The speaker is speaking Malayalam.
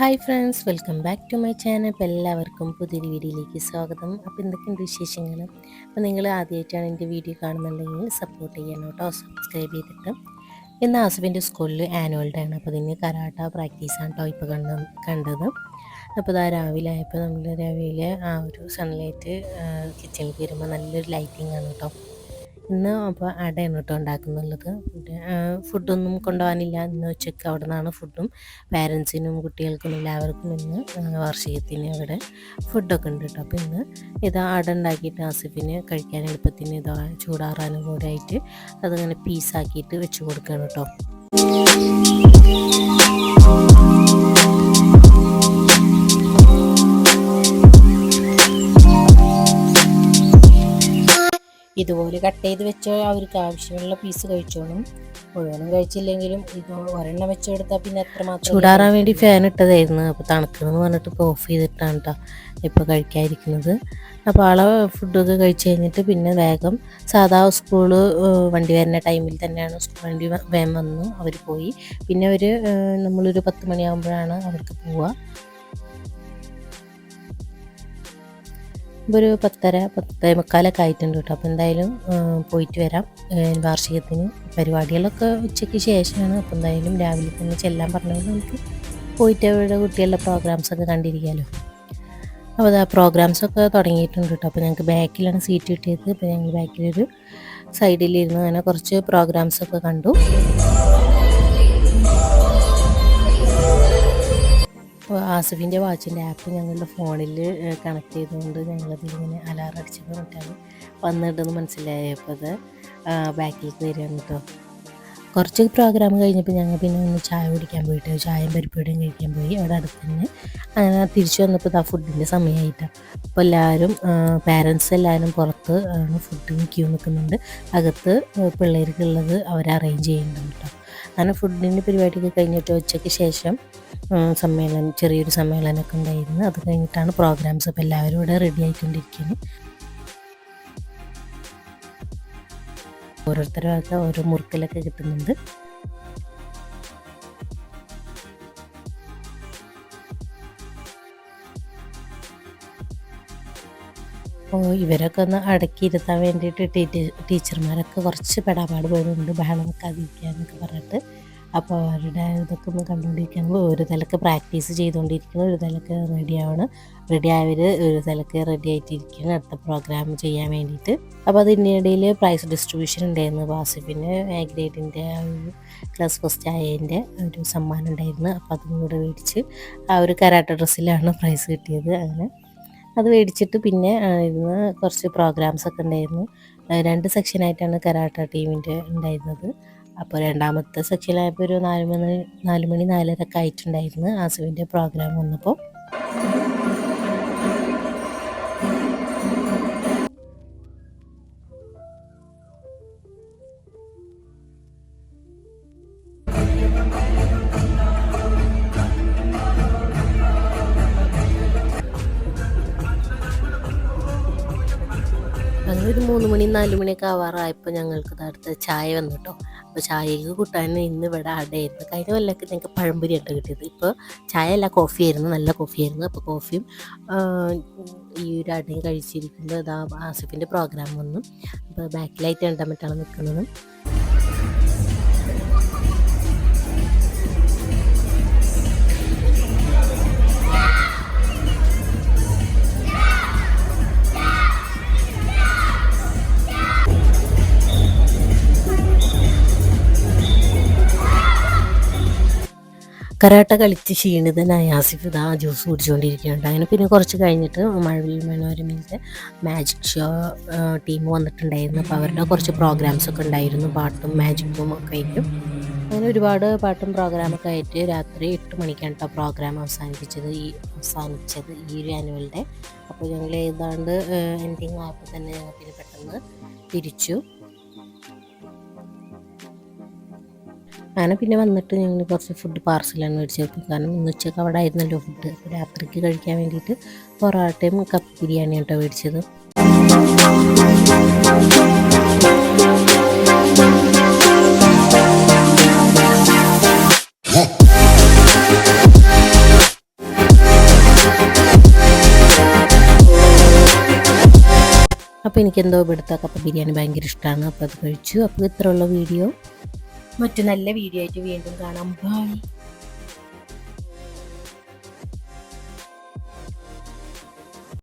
Hi friends welcome back to my channel. അപ്പോൾ എല്ലാവർക്കും പുതിയൊരു വീഡിയോയിലേക്ക് സ്വാഗതം. അപ്പോൾ എന്തൊക്കെയുണ്ട് വിശേഷങ്ങൾ അപ്പോൾ നിങ്ങൾ ആദ്യമായിട്ടാണ് എന്റെ വീഡിയോ കാണുന്നുണ്ടെങ്കിൽ സപ്പോർട്ട് ചെയ്യണം കേട്ടോ സബ്സ്ക്രൈബ് ചെയ്തിട്ട്. ഇന്ന് ഹസ്ബൻഡ് സ്കൂളിൽ ആനുവൽ ഡേ ആണ്. അപ്പോൾ ഇതിന് കരാട്ട പ്രാക്ടീസാണ് കേട്ടോ ഇപ്പോൾ കണ്ട കണ്ടത്. അപ്പോൾ ഇതാ രാവിലെ ആയപ്പോൾ നമ്മൾ രാവിലെ ആ ഒരു സൺലൈറ്റ് കിച്ചണിൽ വരുമ്പോൾ നല്ലൊരു ലൈറ്റിംഗ് ആണ് കേട്ടോ ഇന്ന് അപ്പോൾ അടയാണ് കേട്ടോ ഉണ്ടാക്കുന്നുള്ളത്. ഫുഡൊന്നും കൊണ്ടുപോകാനില്ല. ഇന്ന് ഉച്ചയ്ക്ക് അവിടെ നിന്നാണ് ഫുഡും. പാരൻസിനും കുട്ടികൾക്കും എല്ലാവർക്കും ഇന്ന് വാർഷികത്തിന് അവിടെ ഫുഡൊക്കെ ഉണ്ട് കേട്ടോ. അപ്പോൾ ഇന്ന് ഇതാ അട ഉണ്ടാക്കിയിട്ട് ആസിഫിന് കഴിക്കാൻ എളുപ്പത്തിന് ഇതാ ചൂടാറാനും കൂടെ ആയിട്ട് അതിങ്ങനെ പീസാക്കിയിട്ട് വെച്ച് കൊടുക്കുകയാണ് കേട്ടോ. ഇതുപോലെ കട്ട് ചെയ്ത് വെച്ച അവർക്ക് ആവശ്യമുള്ള പീസ് കഴിച്ചോളും. മുഴുവനും കഴിച്ചില്ലെങ്കിലും ഇത് ഒരെണ്ണം വെച്ചെടുത്താൽ പിന്നെ എത്ര മാത്രം ചൂടാറാൻ വേണ്ടി ഫാൻ ഇട്ടതായിരുന്നു. അപ്പോൾ തണുക്കണമെന്ന് പറഞ്ഞിട്ട് ഇപ്പോൾ ഓഫ് ചെയ്തിട്ടാണ് കേട്ടോ ഇപ്പോൾ കഴിക്കാതിരിക്കുന്നത്. അപ്പോൾ ആളെ ഫുഡൊക്കെ കഴിച്ച് കഴിഞ്ഞിട്ട് പിന്നെ വേഗം സാധാ സ്കൂൾ വണ്ടി വരുന്ന ടൈമിൽ തന്നെയാണ് സ്കൂൾ വണ്ടി വേഗം വന്നു. അവർ പോയി. പിന്നെ അവർ നമ്മളൊരു പത്ത് മണിയാകുമ്പോഴാണ് അവർക്ക് പോവുക ഒരു പത്തര പത്തേ മുക്കാലൊക്കെ ആയിട്ടുണ്ട് കേട്ടോ. അപ്പോൾ എന്തായാലും പോയിട്ട് വരാം. വാർഷികത്തിന് പരിപാടികളൊക്കെ ഉച്ചയ്ക്ക് ശേഷമാണ്. അപ്പോൾ എന്തായാലും രാവിലെ തന്നെ ചെല്ലാൻ പറഞ്ഞാൽ നമുക്ക് പോയിട്ട് അവരുടെ കുട്ടികളുടെ പ്രോഗ്രാംസൊക്കെ കണ്ടിരിക്കാമല്ലോ അപ്പോൾ അതാ പ്രോഗ്രാംസൊക്കെ തുടങ്ങിയിട്ടുണ്ട് കേട്ടോ. അപ്പോൾ ഞങ്ങൾക്ക് ബാക്കിലാണ് സീറ്റ് കിട്ടിയത്. അപ്പോൾ ഞങ്ങൾ ബാക്കിലൊരു സൈഡിലിരുന്ന് അങ്ങനെ കുറച്ച് പ്രോഗ്രാംസൊക്കെ കണ്ടു. ആസിഫിന്റെ വാച്ചിന്റെ ആപ്പ് ഞങ്ങളുടെ ഫോണിൽ കണക്ട് ചെയ്തുകൊണ്ട് ഞങ്ങളതിലിങ്ങനെ അലാറം അടിച്ചപ്പോൾ പറഞ്ഞിട്ടാണ് വന്നിട്ടെന്ന് മനസ്സിലായപ്പോൾ അത് ബാക്കിലേക്ക് വരികയാണ് കേട്ടോ കുറച്ച് പ്രോഗ്രാം കഴിഞ്ഞപ്പോൾ ഞങ്ങൾ പിന്നെ ഒന്ന് ചായ കുടിക്കാൻ പോയിട്ട് ചായയും പരിപ്പുവടയും കഴിക്കാൻ പോയി. അവിടെ അടുത്ത് തന്നെ അങ്ങനെ തിരിച്ചു വന്നപ്പോൾ ആ ഫുഡിന്റെ സമയമായിട്ടാണ് അപ്പോൾ എല്ലാവരും പാരൻസ് എല്ലാവരും പുറത്ത് ഫുഡ് ക്യൂ നിൽക്കുന്നുണ്ട് അകത്ത് പിള്ളേർക്കുള്ളത് അവർ അറേഞ്ച് ചെയ്യുന്നുണ്ട് കേട്ടോ അങ്ങനെ ഫുഡിന്റെ പരിപാടിയൊക്കെ കഴിഞ്ഞിട്ട് ഉച്ചയ്ക്ക് ശേഷം സമ്മേളനം ചെറിയൊരു സമ്മേളനമൊക്കെ ഉണ്ടായിരുന്നു. അത് കഴിഞ്ഞിട്ടാണ് പ്രോഗ്രാംസ് അപ്പോൾ എല്ലാവരും ഇവിടെ റെഡി ആയിക്കൊണ്ടിരിക്കുന്നത് ഓരോരുത്തരും ഓരോ മുറുക്കലൊക്കെ കിട്ടുന്നുണ്ട്. അപ്പോൾ ഇവരൊക്കെ ഒന്ന് അടക്കിയിരുത്താൻ വേണ്ടിയിട്ട് ടീച്ചർമാരൊക്കെ കുറച്ച് പെടാപാട് പോയതുകൊണ്ട് ബഹളം വെക്കാതിരിക്കാന്നൊക്കെ പറഞ്ഞിട്ട് അപ്പോൾ അവരുടെ ഇതൊക്കെ ഒന്ന് കണ്ടുകൊണ്ടിരിക്കുമ്പോൾ ഒരു തലക്ക് പ്രാക്ടീസ് ചെയ്തുകൊണ്ടിരിക്കുന്നു ഒരു തലക്ക് റെഡി ആവണം. റെഡി ആയവർ ഒരു തലക്ക് റെഡി ആയിട്ടിരിക്കുകയാണ് അടുത്ത പ്രോഗ്രാം ചെയ്യാൻ വേണ്ടിയിട്ട്. അപ്പോൾ അതിനിടയിൽ പ്രൈസ് ഡിസ്ട്രിബ്യൂഷൻ ഉണ്ടായിരുന്നു. വാസിഫിന് എ ഗ്രേഡിന്റെ ക്ലാസ് ഫസ്റ്റ് ആയതിന്റെ ഒരു സമ്മാനം ഉണ്ടായിരുന്നു. അപ്പോൾ അതും കൂടെ മേടിച്ച് ആ ഒരു കരാട്ട ഡ്രസ്സിലാണ് പ്രൈസ് കിട്ടിയത്. അങ്ങനെ അത് മേടിച്ചിട്ട് പിന്നെ ഇരുന്ന് കുറച്ച് പ്രോഗ്രാംസ് ഒക്കെ ഉണ്ടായിരുന്നു. രണ്ട് സെക്ഷനായിട്ടാണ് കരാട്ട ടീമിന്റെ ഉണ്ടായിരുന്നത്. അപ്പോൾ രണ്ടാമത്തെ സെക്ഷനിലായപ്പോൾ ഒരു നാല് മണി നാല് മണി നാലരൊക്കെ ആയിട്ടുണ്ടായിരുന്നു ആസുവിന്റെ പ്രോഗ്രാം വന്നപ്പോൾ ഒരു മൂന്ന് മണി നാല് മണിയൊക്കെ ആവാറായപ്പോൾ ഞങ്ങൾക്ക് അടുത്ത് ചായ വന്നു കേട്ടോ അപ്പോൾ ചായക്ക് കൂട്ടാൻ ഇന്ന് ഇവിടെ അടയായിരുന്നു. കഴിഞ്ഞ കൊല്ലമൊക്കെ ഞങ്ങൾക്ക് പഴംപൊരി ആയിട്ട് കിട്ടിയത്. ഇപ്പോൾ ചായ അല്ല കോഫി ആയിരുന്നു നല്ല കോഫി ആയിരുന്നു അപ്പോൾ കോഫിയും ഈ ഒരു അടയും കഴിച്ചിരിക്കുമ്പോൾ അതാ ആസിഫിന്റെ പ്രോഗ്രാം വന്നു. അപ്പോൾ ബാക്കിലായിട്ട് രണ്ടാമറ്റാണ് നിൽക്കുന്നത്. കരാട്ട കളിച്ച് ക്ഷീണിതനായ ആസിഫ് ഇതാ ജ്യൂസ് കുടിച്ചുകൊണ്ടിരിക്കുന്നുണ്ട് അങ്ങനെ പിന്നെ കുറച്ച് കഴിഞ്ഞിട്ട് മഴവിൽ മനോരമയിലെ മാജിക് ഷോ ടീം വന്നിട്ടുണ്ടായിരുന്നു. അപ്പോൾ അവരുടെ കുറച്ച് പ്രോഗ്രാംസ് ഒക്കെ ഉണ്ടായിരുന്നു. പാട്ടും മാജിക്കും ഒക്കെ ആയിട്ടും. അങ്ങനെ ഒരുപാട് പാട്ടും പ്രോഗ്രാമൊക്കെ ആയിട്ട് രാത്രി എട്ട് മണിക്കാണ് കേട്ടോ പ്രോഗ്രാം അവസാനിപ്പിച്ചത്. ഈ അവസാനിച്ചത് ഈ ഒരു ആനുവൽ ഡേ അപ്പോൾ ഞങ്ങൾ ഏതാണ്ട് എൻഡിങ് ആയപ്പോൾ തന്നെ ഞങ്ങൾ പിന്നെ പെട്ടെന്ന് തിരിച്ചു. അങ്ങനെ പിന്നെ വന്നിട്ട് ഞങ്ങൾ കുറച്ച് ഫുഡ് പാർസലാണ് മേടിച്ചത് കാരണം ഇന്നുച്ചയ്ക്ക് അവിടെ ആയിരുന്നല്ലോ ഫുഡ് രാത്രിക്ക് കഴിക്കാൻ വേണ്ടിയിട്ട് പൊറോട്ടയും കപ്പ് ബിരിയാണിയും കേട്ടോ മേടിച്ചത്. അപ്പോൾ എനിക്കെന്തോ ഇവിടുത്തെ കപ്പ ബിരിയാണി ഭയങ്കര ഇഷ്ടമാണ് അപ്പോൾ അത് കഴിച്ചു. അപ്പോൾ ഇത്രയുള്ള വീഡിയോ മറ്റു നല്ല വീഡിയോ ആയിട്ട് വീണ്ടും കാണാം. ബൈ